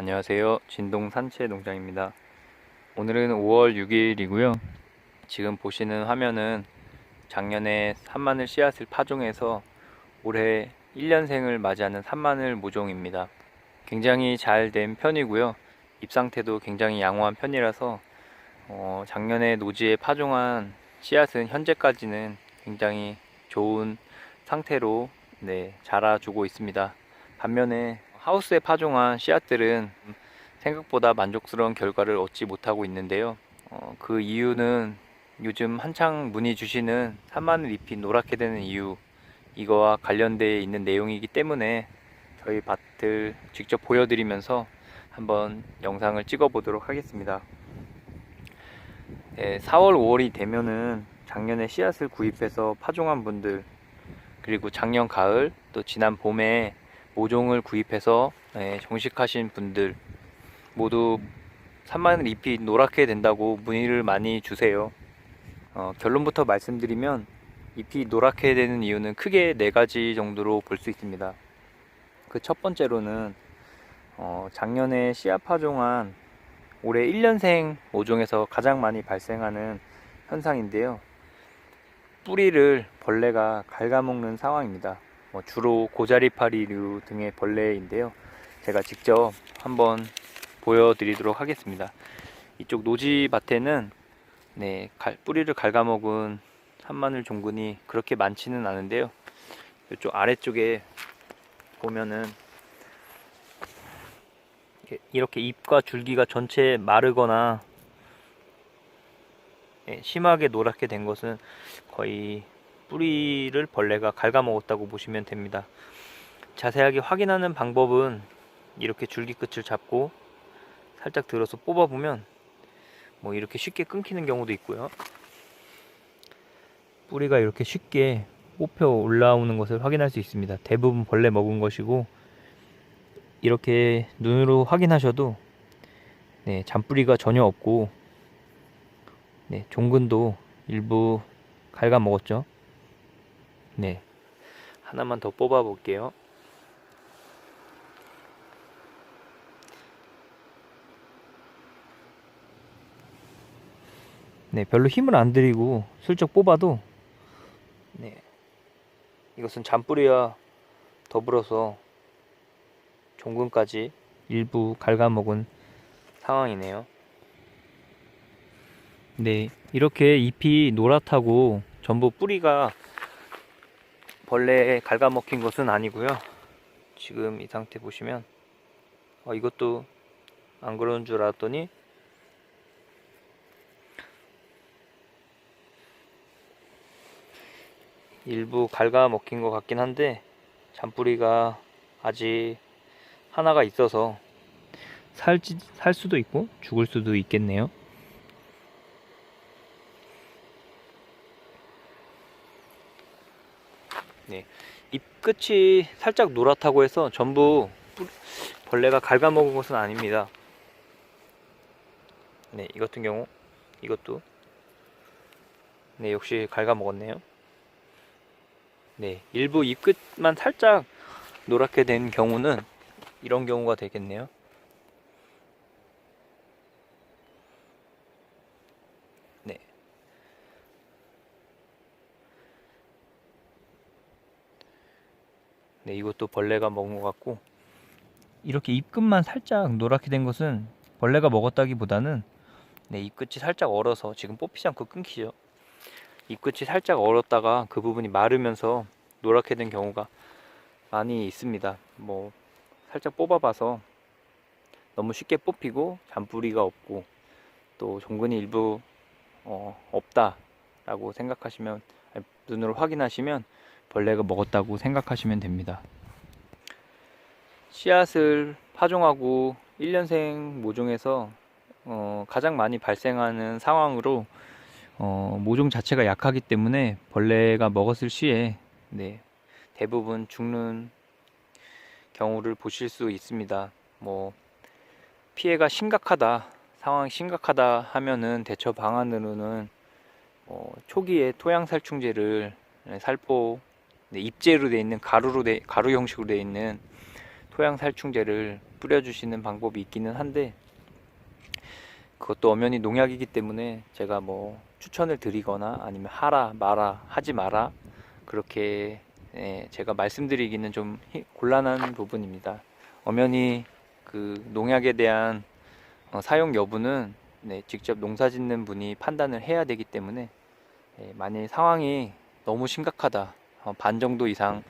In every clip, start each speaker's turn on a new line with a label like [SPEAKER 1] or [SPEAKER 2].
[SPEAKER 1] 안녕하세요. 진동 산채 농장입니다. 오늘은 5월 6일이고요. 지금 보시는 화면은 작년에 산마늘 씨앗을 파종해서 올해 1년생을 맞이하는 산마늘 모종입니다. 굉장히 잘 된 편이고요. 잎 상태도 굉장히 양호한 편이라서 어, 작년에 노지에 파종한 씨앗은 현재까지는 굉장히 좋은 상태로 네, 자라주고 있습니다. 반면에 하우스에 파종한 씨앗들은 생각보다 만족스러운 결과를 얻지 못하고 있는데요. 어, 그 이유는 요즘 한창 문의 주시는 산마늘 잎이 노랗게 되는 이유 이거와 관련되어 있는 내용이기 때문에 저희 밭을 직접 보여드리면서 한번 영상을 찍어 보도록 하겠습니다. 네, 4월, 5월이 되면은 작년에 씨앗을 구입해서 파종한 분들 그리고 작년 가을 또 지난 봄에 모종을 구입해서 네, 정식하신 분들 모두 산마늘 잎이 노랗게 된다고 문의를 많이 주세요. 어, 결론부터 말씀드리면 잎이 노랗게 되는 이유는 크게 네 가지 정도로 볼 수 있습니다. 그 첫 번째로는 어, 작년에 씨앗 파종한 올해 1년생 모종에서 가장 많이 발생하는 현상인데요. 뿌리를 벌레가 갉아먹는 상황입니다. 뭐 주로 고자리파리류 등의 벌레인데요. 제가 직접 한번 보여드리도록 하겠습니다. 이쪽 노지 밭에는 네, 갈- 뿌리를 갉아먹은 산마늘 종근이 그렇게 많지는 않은데요. 이쪽 아래쪽에 보면은 이렇게- 이렇게 잎과 줄기가 전체 마르거나 예, 심하게 노랗게 된 것은 거의 뿌리를 벌레가 갉아먹었다고 보시면 됩니다. 자세하게 확인하는 방법은 이렇게 줄기 끝을 잡고 살짝 들어서 뽑아보면 뭐 이렇게 쉽게 끊기는 경우도 있고요. 뿌리가 이렇게 쉽게 뽑혀 올라오는 것을 확인할 수 있습니다. 대부분 벌레 먹은 것이고 이렇게 눈으로 확인하셔도 네, 잔뿌리가 전혀 없고 네, 종근도 일부 갉아 먹었죠. 네. 하나만 더 뽑아 볼게요. 네, 별로 힘을 안 들이고 슬쩍 뽑아도 네. 이것은 잔뿌리와 더불어서 종근까지 일부 갉아먹은 상황이네요. 네, 이렇게 잎이 노랗다고 전부 뿌리가 벌레에 갉아먹힌 것은 아니고요. 지금 이 상태 보시면 어, 이것도 안 그런 줄 알았더니 일부 갉아먹힌 것 같긴 한데 잔뿌리가 아직 하나가 있어서 살지, 살 수도 있고 죽을 수도 있겠네요. 네, 잎 끝이 살짝 노랗다고 해서 전부 뿌- 벌레가 갉아먹은 것은 아닙니다. 네, 이 같은 경우 이것도 네 역시 갉아먹었네요. 네, 일부 잎 끝만 살짝 노랗게 된 경우는 이런 경우가 되겠네요. 네, 이것도 벌레가 먹은 것 같고 이렇게 잎끝만 살짝 노랗게 된 것은 벌레가 먹었다기보다는 네, 잎끝이 살짝 얼어서 지금 뽑히지 않고 끊기죠. 잎끝이 살짝 얼었다가 그 부분이 마르면서 노랗게 된 경우가 많이 있습니다. 뭐 살짝 뽑아봐서 너무 쉽게 뽑히고 잔뿌리가 없고 또 종근이 일부 어, 없다 라고 생각하시면 아니, 눈으로 확인하시면 벌레가 먹었다고 생각하시면 됩니다. 씨앗을 파종하고 1년생 모종에서 어, 가장 많이 발생하는 상황으로 어, 모종 자체가 약하기 때문에 벌레가 먹었을 시에 네, 대부분 죽는 경우를 보실 수 있습니다. 뭐 피해가 심각하다, 상황이 심각하다 하면은 대처 방안으로는 뭐 초기에 토양 살충제를 네, 살포 네, 입제로 되어 있는 가루로 돼, 가루 형식으로 되어 있는 토양 살충제를 뿌려주시는 방법이 있기는 한데 그것도 엄연히 농약이기 때문에 제가 뭐 추천을 드리거나 아니면 하라 마라 하지 마라 그렇게 예, 제가 말씀드리기는 좀 히- 곤란한 부분입니다. 엄연히 그 농약에 대한 어, 사용 여부는 네, 직접 농사 짓는 분이 판단을 해야 되기 때문에 예, 만일 상황이 너무 심각하다 어, 반 정도 이상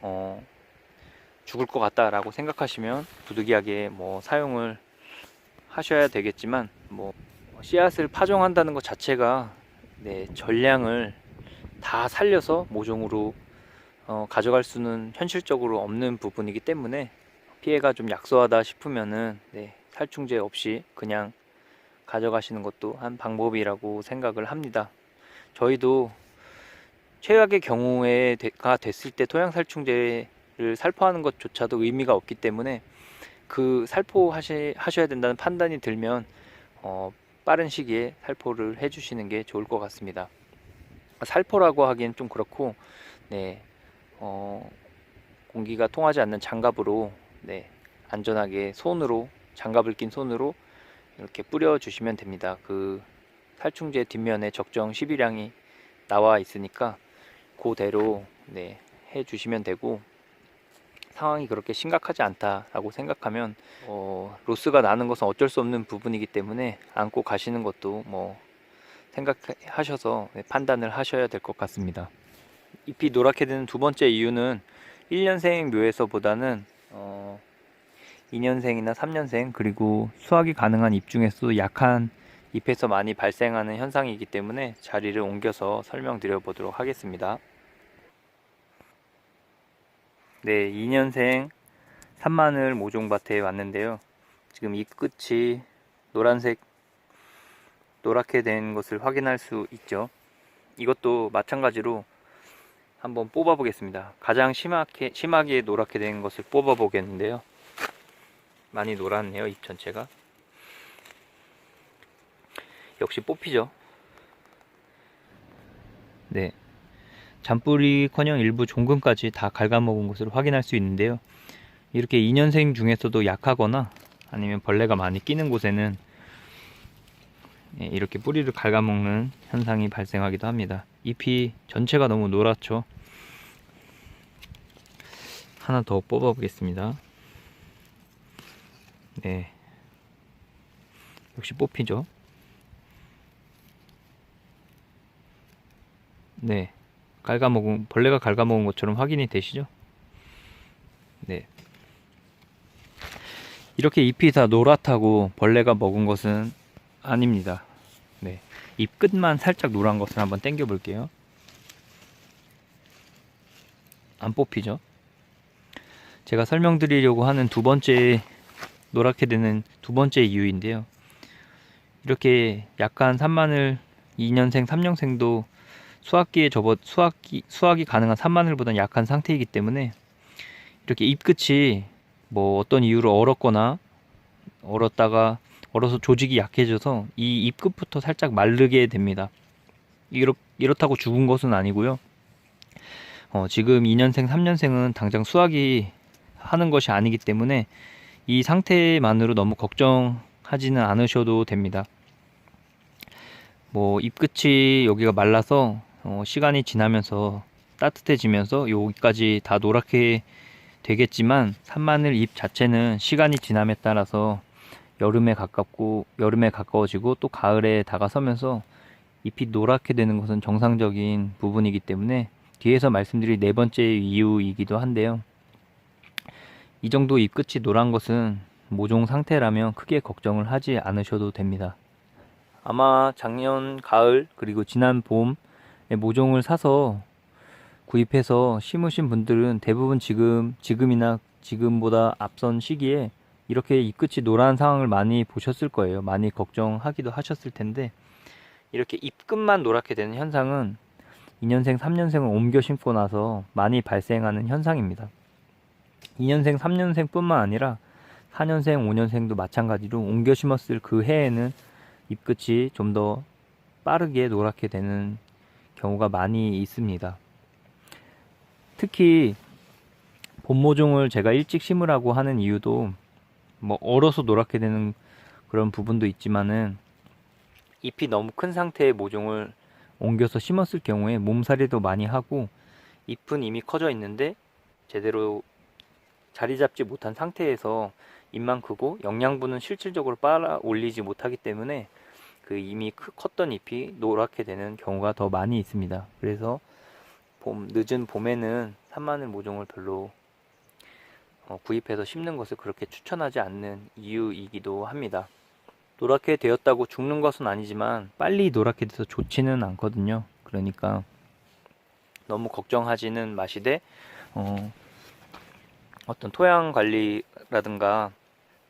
[SPEAKER 1] 어, 죽을 것 같다라고 생각하시면 부득이하게 뭐 사용을 하셔야 되겠지만 뭐 씨앗을 파종한다는 것 자체가 네, 전량을 다 살려서 모종으로 어, 가져갈 수는 현실적으로 없는 부분이기 때문에 피해가 좀 약소하다 싶으면은 네, 살충제 없이 그냥 가져가시는 것도 한 방법이라고 생각을 합니다. 저희도 최악의 경우에가 됐을 때 토양 살충제를 살포하는 것조차도 의미가 없기 때문에 그 살포하시, 하셔야 된다는 판단이 들면 어, 빠른 시기에 살포를 해주시는 게 좋을 것 같습니다. 살포라고 하기엔 좀 그렇고 네, 어, 공기가 통하지 않는 장갑으로 네, 안전하게 손으로 장갑을 낀 손으로 이렇게 뿌려 주시면 됩니다. 그 살충제 뒷면에 적정 12량이 나와 있으니까 그대로 네, 해 주시면 되고 상황이 그렇게 심각하지 않다라고 생각하면 어, 로스가 나는 것은 어쩔 수 없는 부분이기 때문에 안고 가시는 것도 뭐 생각하셔서 네, 판단을 하셔야 될 것 같습니다. 잎이 노랗게 되는 두 번째 이유는 1년생 묘에서보다는 어, 2년생이나 3년생 그리고 수확이 가능한 잎 중에서도 약한 잎에서 많이 발생하는 현상이기 때문에 자리를 옮겨서 설명드려 보도록 하겠습니다. 네, 2년생 산마늘 모종밭에 왔는데요. 지금 잎 끝이 노란색 노랗게 된 것을 확인할 수 있죠. 이것도 마찬가지로 한번 뽑아 보겠습니다. 가장 심하게, 심하게 노랗게 된 것을 뽑아 보겠는데요. 많이 노랗네요, 잎 전체가. 역시 뽑히죠. 네. 잔뿌리커녕 일부 종근까지 다 갉아먹은 것을 확인할 수 있는데요. 이렇게 2년생 중에서도 약하거나 아니면 벌레가 많이 끼는 곳에는 예, 이렇게 뿌리를 갉아먹는 현상이 발생하기도 합니다. 잎이 전체가 너무 노랗죠. 하나 더 뽑아 보겠습니다. 네. 역시 뽑히죠. 네. 갉아먹은, 벌레가 갉아먹은 것처럼 확인이 되시죠? 네. 이렇게 잎이 다 노랗다고 벌레가 먹은 것은 아닙니다. 네. 잎 끝만 살짝 노란 것을 한번 당겨 볼게요. 안 뽑히죠? 제가 설명드리려고 하는 두 번째 노랗게 되는 두 번째 이유인데요. 이렇게 약한 산마늘 2년생, 3년생도 수확기에 접어 수확기 수확이 가능한 산마늘보다는 약한 상태이기 때문에 이렇게 잎 끝이 뭐 어떤 이유로 얼었거나 얼었다가 얼어서 조직이 약해져서 이 잎 끝부터 살짝 마르게 됩니다. 이렇, 이렇다고 죽은 것은 아니고요. 어, 지금 2년생, 3년생은 당장 수확이 하는 것이 아니기 때문에 이 상태만으로 너무 걱정하지는 않으셔도 됩니다. 뭐 잎끝이 여기가 말라서 어, 시간이 지나면서 따뜻해지면서 여기까지 다 노랗게 되겠지만 산마늘 잎 자체는 시간이 지남에 따라서 여름에 가깝고 여름에 가까워지고 또 가을에 다가서면서 잎이 노랗게 되는 것은 정상적인 부분이기 때문에 뒤에서 말씀드릴 네 번째 이유이기도 한데요. 이 정도 잎 끝이 노란 것은 모종 상태라면 크게 걱정을 하지 않으셔도 됩니다. 아마 작년 가을 그리고 지난 봄에 모종을 사서 구입해서 심으신 분들은 대부분 지금 지금이나 지금보다 앞선 시기에 이렇게 잎 끝이 노란 상황을 많이 보셨을 거예요. 많이 걱정하기도 하셨을 텐데 이렇게 잎 끝만 노랗게 되는 현상은 2년생, 3년생을 옮겨 심고 나서 많이 발생하는 현상입니다. 2년생, 3년생 뿐만 아니라 4년생, 5년생도 마찬가지로 옮겨 심었을 그 해에는 잎 끝이 좀 더 빠르게 노랗게 되는 경우가 많이 있습니다. 특히 봄모종을 제가 일찍 심으라고 하는 이유도 뭐 얼어서 노랗게 되는 그런 부분도 있지만은 잎이 너무 큰 상태의 모종을 옮겨서 심었을 경우에 몸살이도 많이 하고 잎은 이미 커져 있는데 제대로 자리 잡지 못한 상태에서 잎만 크고 영양분은 실질적으로 빨아 올리지 못하기 때문에 그 이미 크- 컸던 잎이 노랗게 되는 경우가 더 많이 있습니다. 그래서 봄, 늦은 봄에는 산마늘 모종을 별로 어, 구입해서 심는 것을 그렇게 추천하지 않는 이유이기도 합니다. 노랗게 되었다고 죽는 것은 아니지만 빨리 노랗게 돼서 좋지는 않거든요. 그러니까 너무 걱정하지는 마시되 어, 어떤 토양 관리라든가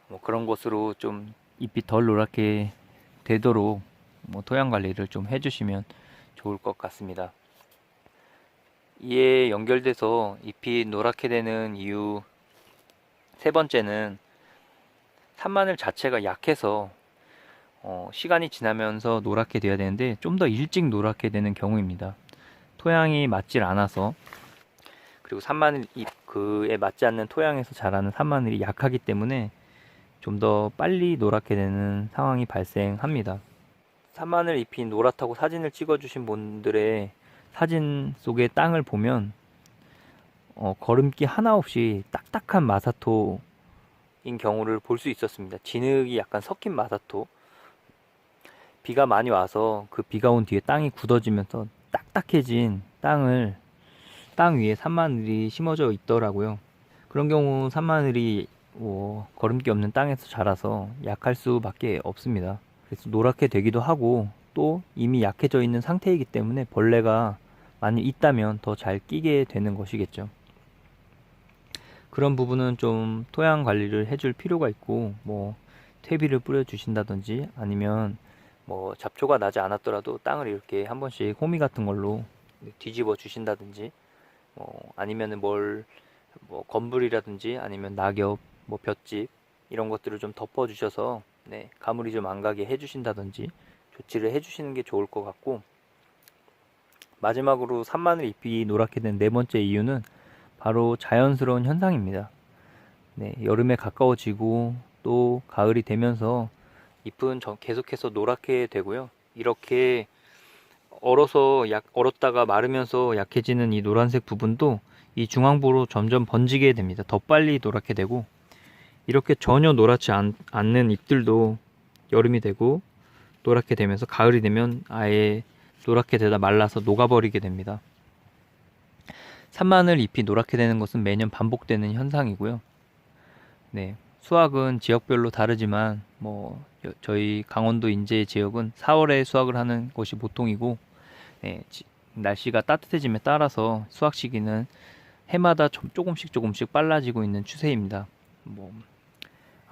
[SPEAKER 1] 뭐 그런 것으로 좀 잎이 덜 노랗게 되도록 뭐 토양 관리를 좀 해주시면 좋을 것 같습니다. 이에 연결돼서 잎이 노랗게 되는 이유 세 번째는 산마늘 자체가 약해서 어, 시간이 지나면서 노랗게 돼야 되는데 좀 더 일찍 노랗게 되는 경우입니다. 토양이 맞질 않아서 그리고 산마늘 잎 그에 맞지 않는 토양에서 자라는 산마늘이 약하기 때문에 좀 더 빨리 노랗게 되는 상황이 발생합니다. 산마늘 잎이 노랗다고 사진을 찍어주신 분들의 사진 속의 땅을 보면 어, 거름기 하나 없이 딱딱한 마사토인 경우를 볼 수 있었습니다. 진흙이 약간 섞인 마사토. 비가 많이 와서 그 비가 온 뒤에 땅이 굳어지면서 딱딱해진 땅을 땅 위에 산마늘이 심어져 있더라고요. 그런 경우 산마늘이 뭐 거름기 없는 땅에서 자라서 약할 수밖에 없습니다. 그래서 노랗게 되기도 하고 또 이미 약해져 있는 상태이기 때문에 벌레가 많이 있다면 더 잘 끼게 되는 것이겠죠. 그런 부분은 좀 토양 관리를 해줄 필요가 있고 뭐 퇴비를 뿌려 주신다든지 아니면 뭐 잡초가 나지 않았더라도 땅을 이렇게 한 번씩 호미 같은 걸로 뒤집어 주신다든지 뭐 아니면은 뭘 뭐 건불이라든지 아니면 낙엽 뭐 볏짚 이런 것들을 좀 덮어 주셔서 네, 가물이 좀 안 가게 해 주신다든지 조치를 해 주시는 게 좋을 것 같고 마지막으로 산마늘 잎이 노랗게 된 네 번째 이유는 바로 자연스러운 현상입니다. 네, 여름에 가까워지고 또 가을이 되면서 잎은 저- 계속해서 노랗게 되고요. 이렇게 얼어서 약 얼었다가 마르면서 약해지는 이 노란색 부분도 이 중앙부로 점점 번지게 됩니다. 더 빨리 노랗게 되고 이렇게 전혀 노랗지 않, 않는 잎들도 여름이 되고 노랗게 되면서 가을이 되면 아예 노랗게 되다 말라서 녹아버리게 됩니다. 산마늘 잎이 노랗게 되는 것은 매년 반복되는 현상이고요. 네, 수확은 지역별로 다르지만 뭐 여- 저희 강원도 인제 지역은 4월에 수확을 하는 것이 보통이고 네, 지- 날씨가 따뜻해짐에 따라서 수확 시기는 해마다 좀 조금씩 조금씩 빨라지고 있는 추세입니다. 뭐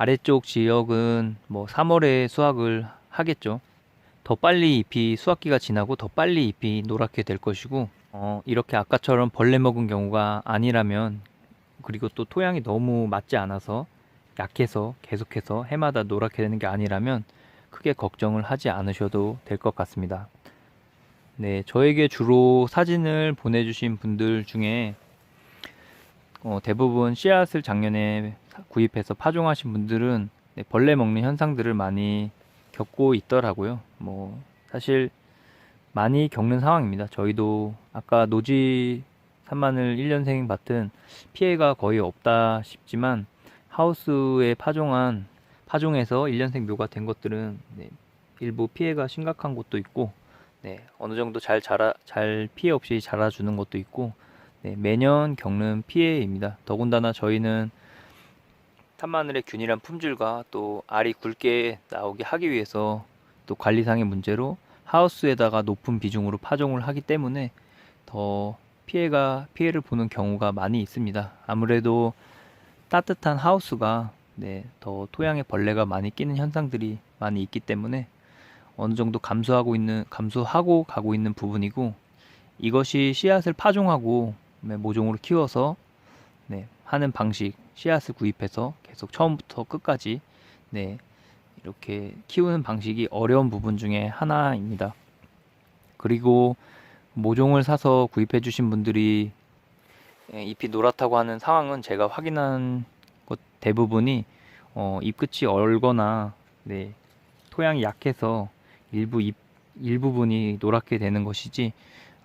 [SPEAKER 1] 아래쪽 지역은 뭐 3월에 수확을 하겠죠. 더 빨리 잎이 수확기가 지나고 더 빨리 잎이 노랗게 될 것이고 어, 이렇게 아까처럼 벌레 먹은 경우가 아니라면 그리고 또 토양이 너무 맞지 않아서 약해서 계속해서 해마다 노랗게 되는 게 아니라면 크게 걱정을 하지 않으셔도 될 것 같습니다. 네, 저에게 주로 사진을 보내주신 분들 중에 어, 대부분 씨앗을 작년에 구입해서 파종하신 분들은 네, 벌레 먹는 현상들을 많이 겪고 있더라고요. 뭐 사실 많이 겪는 상황입니다. 저희도 아까 노지 산마늘 1년생 밭은 피해가 거의 없다 싶지만 하우스에 파종한 파종해서 1년생 묘가 된 것들은 네, 일부 피해가 심각한 곳도 있고 네, 어느 정도 잘 자라 잘 피해 없이 자라주는 것도 있고 네, 매년 겪는 피해입니다. 더군다나 저희는 산마늘의 균일한 품질과 또 알이 굵게 나오게 하기 위해서 또 관리상의 문제로 하우스에다가 높은 비중으로 파종을 하기 때문에 더 피해가 피해를 보는 경우가 많이 있습니다. 아무래도 따뜻한 하우스가 네, 더 토양에 벌레가 많이 끼는 현상들이 많이 있기 때문에 어느 정도 감수하고 있는 감수하고 가고 있는 부분이고 이것이 씨앗을 파종하고 네, 모종으로 키워서 네, 하는 방식 씨앗을 구입해서 계속 처음부터 끝까지 네, 이렇게 키우는 방식이 어려운 부분 중에 하나입니다. 그리고 모종을 사서 구입해 주신 분들이 예, 잎이 노랗다고 하는 상황은 제가 확인한 것 대부분이 어, 잎 끝이 얼거나 네, 토양이 약해서 일부 잎 일부분이 노랗게 되는 것이지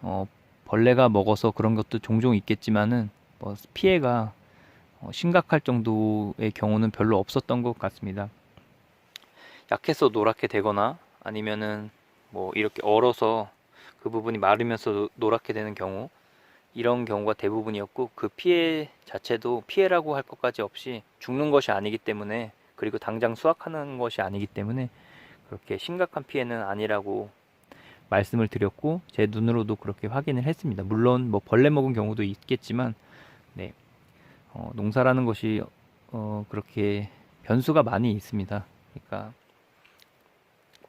[SPEAKER 1] 어, 벌레가 먹어서 그런 것도 종종 있겠지만은 뭐 피해가 어, 심각할 정도의 경우는 별로 없었던 것 같습니다. 약해서 노랗게 되거나 아니면은 뭐 이렇게 얼어서 그 부분이 마르면서 노- 노랗게 되는 경우 이런 경우가 대부분이었고 그 피해 자체도 피해라고 할 것까지 없이 죽는 것이 아니기 때문에 그리고 당장 수확하는 것이 아니기 때문에 그렇게 심각한 피해는 아니라고 말씀을 드렸고 제 눈으로도 그렇게 확인을 했습니다. 물론 뭐 벌레 먹은 경우도 있겠지만 네 어, 농사라는 것이 어, 그렇게 변수가 많이 있습니다. 그러니까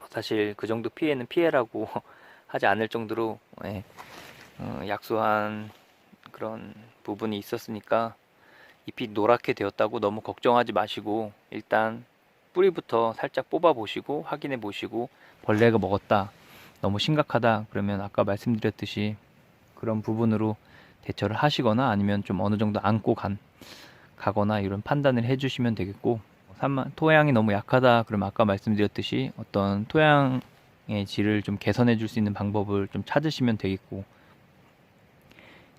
[SPEAKER 1] 사실 그 정도 피해는 피해라고 하지 않을 정도로 예, 어, 약소한 그런 부분이 있었으니까 잎이 노랗게 되었다고 너무 걱정하지 마시고 일단 뿌리부터 살짝 뽑아 보시고 확인해 보시고 벌레가 먹었다 너무 심각하다 그러면 아까 말씀드렸듯이 그런 부분으로 대처를 하시거나 아니면 좀 어느 정도 안고 간 가거나 이런 판단을 해주시면 되겠고 산만 토양이 너무 약하다 그러면 아까 말씀드렸듯이 어떤 토양의 질을 좀 개선해 줄 수 있는 방법을 좀 찾으시면 되겠고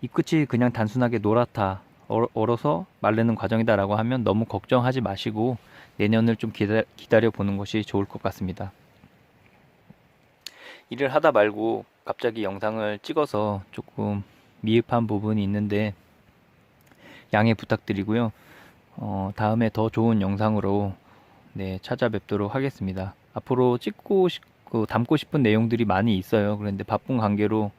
[SPEAKER 1] 잎끝이 그냥 단순하게 노랗다 얼- 얼어서 마르는 과정이다라고 하면 너무 걱정하지 마시고 내년을 좀 기다, 기다려 보는 것이 좋을 것 같습니다. 일을 하다 말고 갑자기 영상을 찍어서 조금 미흡한 부분이 있는데 양해 부탁드리고요. 어, 다음에 더 좋은 영상으로 네, 찾아뵙도록 하겠습니다. 앞으로 찍고 싶, 그, 담고 싶은 내용들이 많이 있어요. 그런데 바쁜 관계로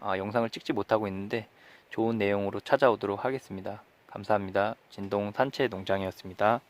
[SPEAKER 1] 아, 영상을 찍지 못하고 있는데 좋은 내용으로 찾아오도록 하겠습니다. 감사합니다. 진동 산채 농장이었습니다.